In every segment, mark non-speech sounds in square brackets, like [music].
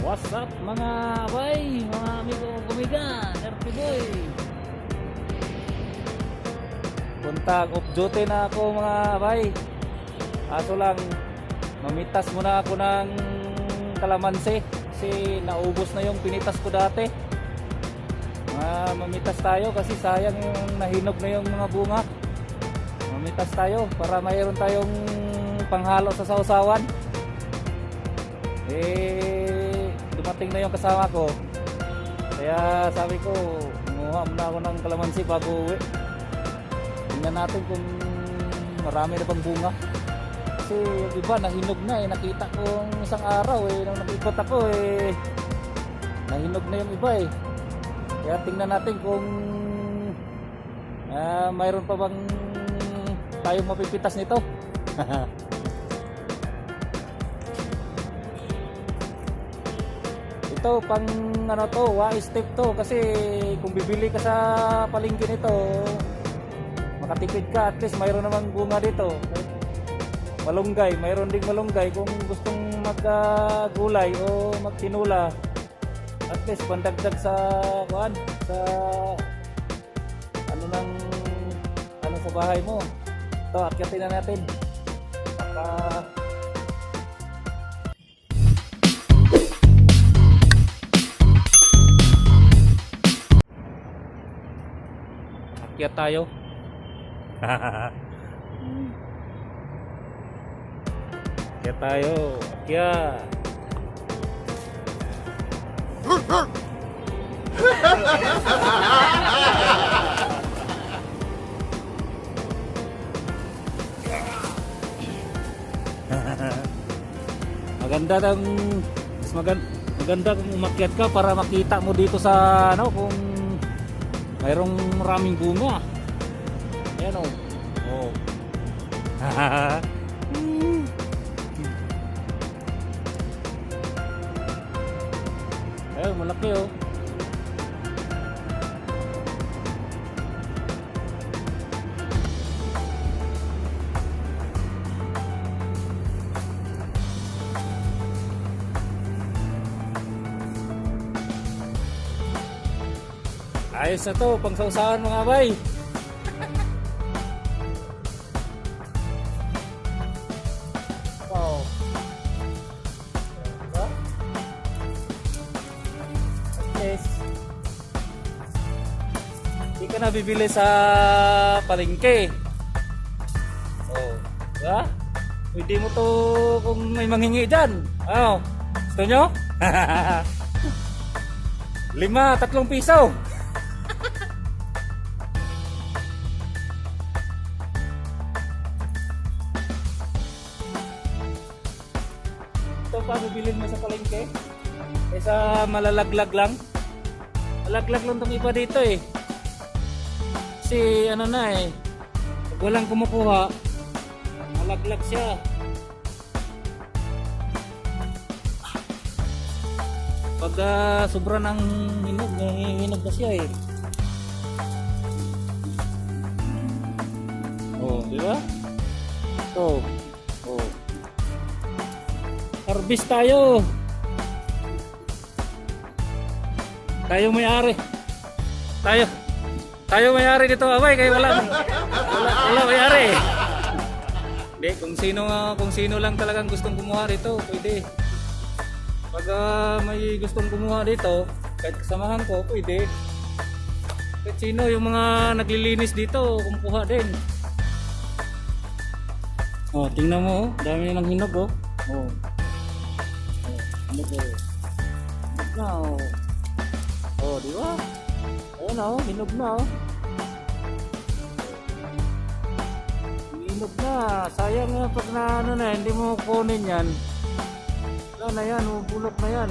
What's up mga bay, mga amigo kumiga, RP Boy. Puntag off duty na ako mga bay. Aso lang, mamitas muna ako ng kalamansi kasi naubos na yung pinitas ko dati. Ah, mamitas tayo kasi sayang yung nahinog na yung mga bunga. Mamitas tayo para mayroon tayong panghalo sa sausawan. Eh, dumating na yung kasama ko. Kaya sabi ko, kumuha muna ako ng kalamansi bago uwi. Tingnan natin kung marami na bang bunga. Kasi yung iba nahinog na eh. Nakita ko yung isang araw eh. Nung nakikot ako eh. Nahinog na yung iba eh. Kaya tingnan natin kung ah, mayroon pa bang tayong mapipitas nito. [laughs] ito pang ano to, wise step to. Kasi kung bibili ka sa palengke nito makatipid ka. At least mayroon namang bunga dito. Malunggay, mayroon ding malunggay. Kung gustong maggulay o magtinula at least pandagdag sa kuan sa ano nang ano sa bahay mo. Ito akyatin na natin. Baka akyat tayo. Akyat tayo. Akyat maganda ng mas maganda, maganda kung umakyat ka para makita mo dito sa ano kung mayroong maraming bunga. Ayan o oh. [laughs] ayun malaki oh Ayos na to, pang sausawan mga bay. wow. Yes. Hindi ka na bibili sa palengke. Oh, diba? Pwede mo to kung may manghingi dyan. Ano? Gusto nyo? [laughs] Lima, tatlong piso. Pa bibilin mo sa palengke? Eh sa malalaglag lang? Malaglag lang tong iba dito eh. Kasi ano na eh. Pag walang kumukuha, malaglag siya. Pag ah, sobra ng hinog, hinog na siya eh. Oh, di ba? Oh. Harvest tayo. Tayo may-ari. Tayo. Tayo may-ari dito, abay, kaya wala wala, wala may-ari. Hindi, kung sino kung sino lang talagang gustong kumuha dito, pwede. Pag ah, may gustong kumuha dito, kahit kasamahan ko, pwede. Kahit sino yung mga naglilinis dito, kumukuha din. Oh, tingnan mo, oh. dami nilang hinog, oh. Oh. Ano ba? Na oh. Oh, di ba? Ayun na oh, hinog na oh. Hinog na. Sayang nga pag na ano na, hindi mo kunin yan. Wala na yan, bulok na yan.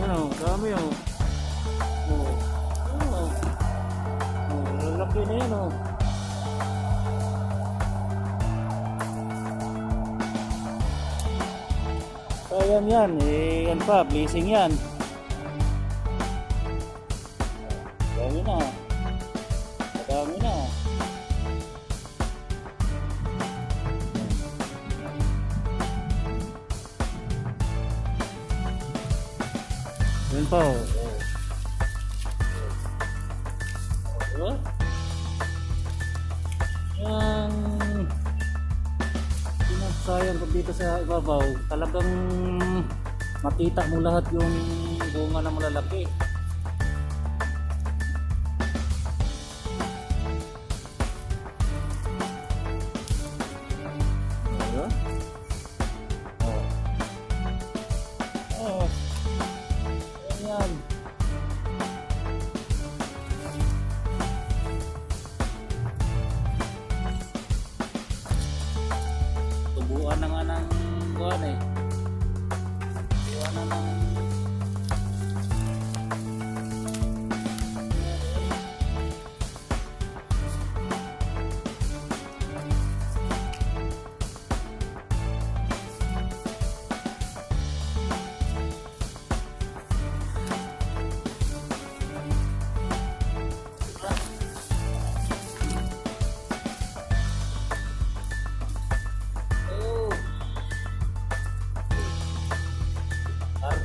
Ayun oh, dami oh. Oh. Oh. Oh, lalaki na yan oh. ayan yan. Eh, yan pa, blessing yan. Dami na. Dami na. Yan pa oh. Sinasayang ko dito sa ibabaw, talagang makita mo lahat yung bunga na malalaki.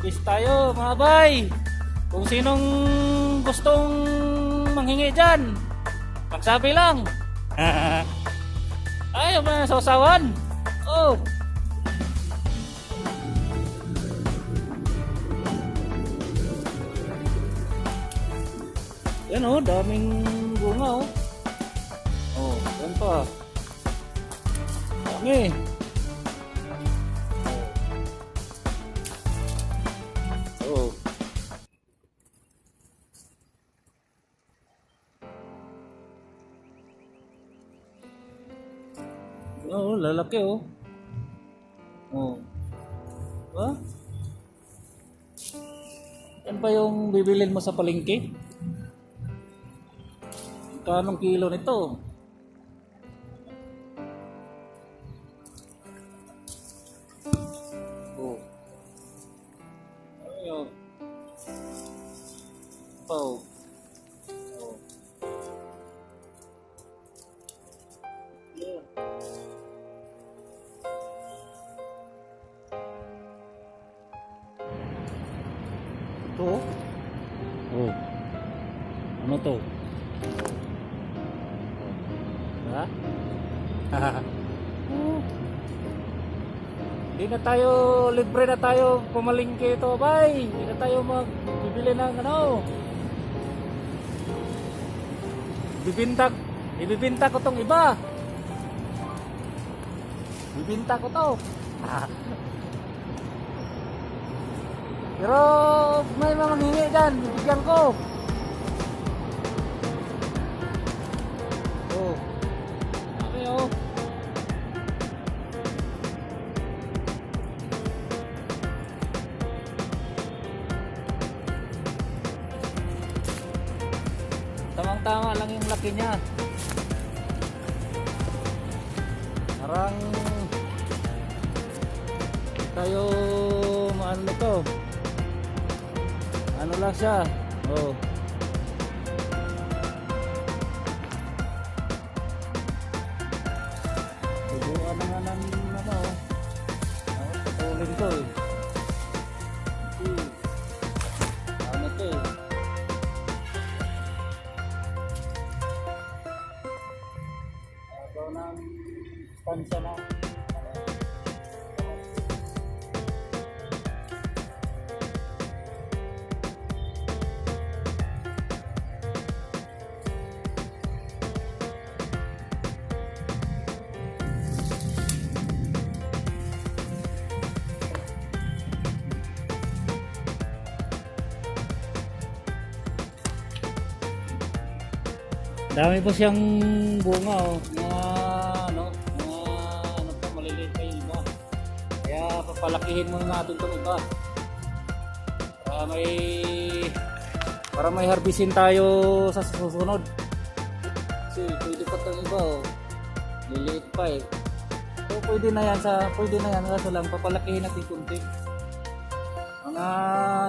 Harvest tayo mga bay. Kung sinong gustong manghingi dyan, magsabi lang. [laughs] Ayaw ba sa usawan? Oh. Yan oh, daming bunga oh. Oh, yan pa. Dami. Oh, lalaki oh. Oh. Ha? Yan ba yung bibilin mo sa palengke? Kanong kilo nito? Oh. Oh. Oh. Ano to? Ha? [laughs] Hindi na tayo, libre na tayo pumalingke ito, bay. Hindi na tayo magbibili ng ano. Bibinta, ibibinta ko tong iba. Bibinta ko to. [laughs] Pero may mga hingi dyan, bibigyan ko. Tamang-tama lang yung laki niya. Parang tayo maano nito. Ano lang siya? Oh. Dami po siyang bunga oh. Mga ano, mga ano pa maliliit pa yung iba. Kaya papalakihin muna natin itong iba. Para may para may harbisin tayo sa susunod. Kasi pwede pa itong iba oh. Liliit pa eh. So pwede na yan sa pwede na yan kaso lang papalakihin natin kunti. Mga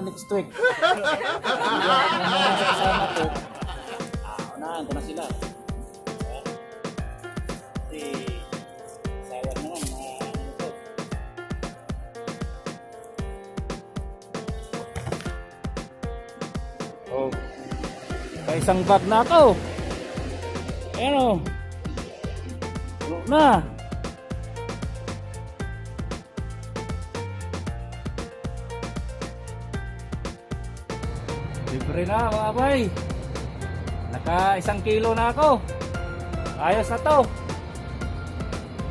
next week. [laughs] Mga kasama ko. Ah, unahan ko na sila. Kasi sayang naman mga ano to. Oh. Bag na ako. Ayan o. Puno na. Libre na mga bay. Naka isang kilo na ako. Ayos na to.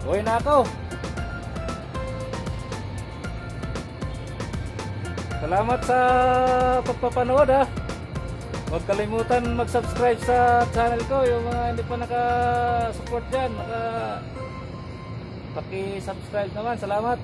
Uwi na ako. Salamat sa pagpapanood ha. Huwag kalimutan mag-subscribe sa channel ko. Yung mga hindi pa naka-support dyan, naka... Paki-subscribe naman. Salamat.